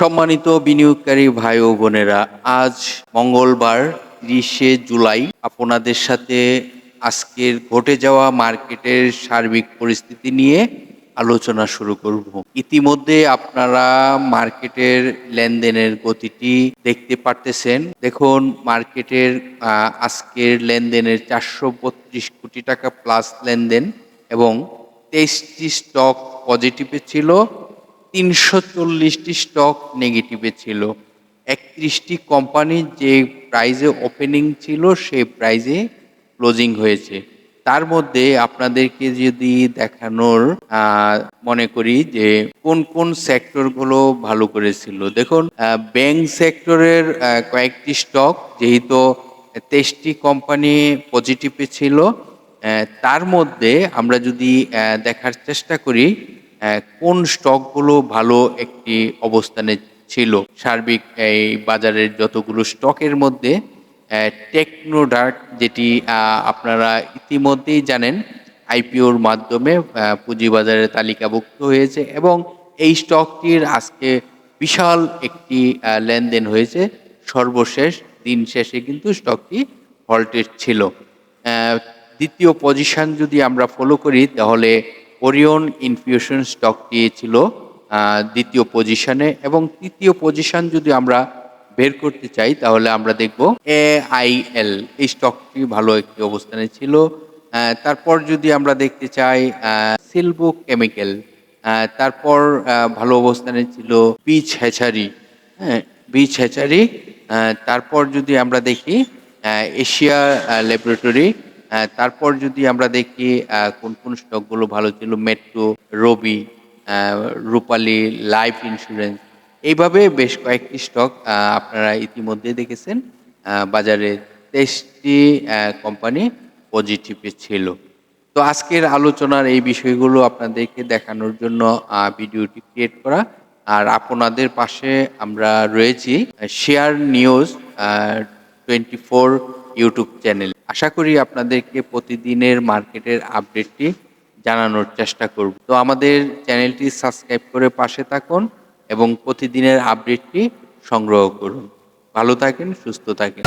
সম্মানিত বিনিয়োগকারী ভাই ও বোনেরা, আজ মঙ্গলবার তিরিশে জুলাই আপনাদের সাথে আজকের ঘটে যাওয়া মার্কেটের সার্বিক পরিস্থিতি নিয়ে আলোচনা শুরু করব। ইতিমধ্যে আপনারা মার্কেটের লেনদেনের গতিটি দেখতে পারতেছেন। দেখুন, মার্কেটের আজকের লেনদেনের চারশো বত্রিশ কোটি টাকা প্লাস লেনদেন এবং তেইশটি স্টক পজিটিভে ছিল। তিনশো চল্লিশটি স্টক নেগেটিভে ছিল। একত্রিশটি কোম্পানির যে প্রাইজে ওপেনিং ছিল, সেই প্রাইজে ক্লোজিং হয়েছে। তার মধ্যে আপনাদেরকে যদি দেখানোর মনে করি যে কোন কোন সেক্টরগুলো ভালো করেছিল। দেখুন ব্যাংক সেক্টরের কয়েকটি স্টক যেহেতু তেইশটি কোম্পানি পজিটিভে ছিল তার মধ্যে আমরা যদি দেখার চেষ্টা করি কোন স্টকগুলো ভালো একটি অবস্থানে ছিল? সার্বিক এই বাজারের যতগুলো স্টকের মধ্যে টেকনোডার্ট যেটি আপনারা ইতিমধ্যেই জানেন, আইপিওর মাধ্যমে পুঁজিবাজারে তালিকাভুক্ত হয়েছে এবং এই স্টকটির আজকে বিশাল একটি লেনদেন হয়েছে। সর্বশেষ দিন শেষে কিন্তু স্টকটি ভল্টেজ ছিল। দ্বিতীয় পজিশন যদি আমরা ফলো করি, তাহলে ওরিয়ন ইনফিউশন স্টকটি ছিল দ্বিতীয় পজিশনে এবং তৃতীয় পজিশন যদি আমরা বের করতে চাই, তাহলে আমরা দেখব এ আই এল এই স্টকটি ভালো একটি অবস্থানে ছিল। তারপর যদি আমরা দেখতে চাই সিলবো কেমিক্যাল তারপর ভালো অবস্থানে ছিল পিচ হ্যাচারি হ্যাঁ বিচ হ্যাচারি তারপর যদি আমরা দেখি এশিয়া ল্যাবরেটরি তারপর যদি আমরা দেখি কোন কোন স্টকগুলো ভালো ছিল? Metro Robi Rupali life insurance এইভাবে বেশ কয়েকটি স্টক আপনারা ইতিমধ্যে দেখেছেন। বাজারে তেইশটি কোম্পানি পজিটিভে ছিল। তো আজকের আলোচনার এই বিষয়গুলো আপনাদেরকে দেখানোর জন্য ভিডিওটি ক্রিয়েট করা। আর আপনাদের পাশে আমরা রয়েছি share news twenty four YouTube channel আশা করি আপনাদেরকে প্রতিদিনের মার্কেটের আপডেটটি জানানোর চেষ্টা করব। তো আমাদের চ্যানেলটি সাবস্ক্রাইব করে পাশে থাকুন এবং প্রতিদিনের আপডেটটি সংগ্রহ করুন। ভালো থাকেন, সুস্থ থাকেন।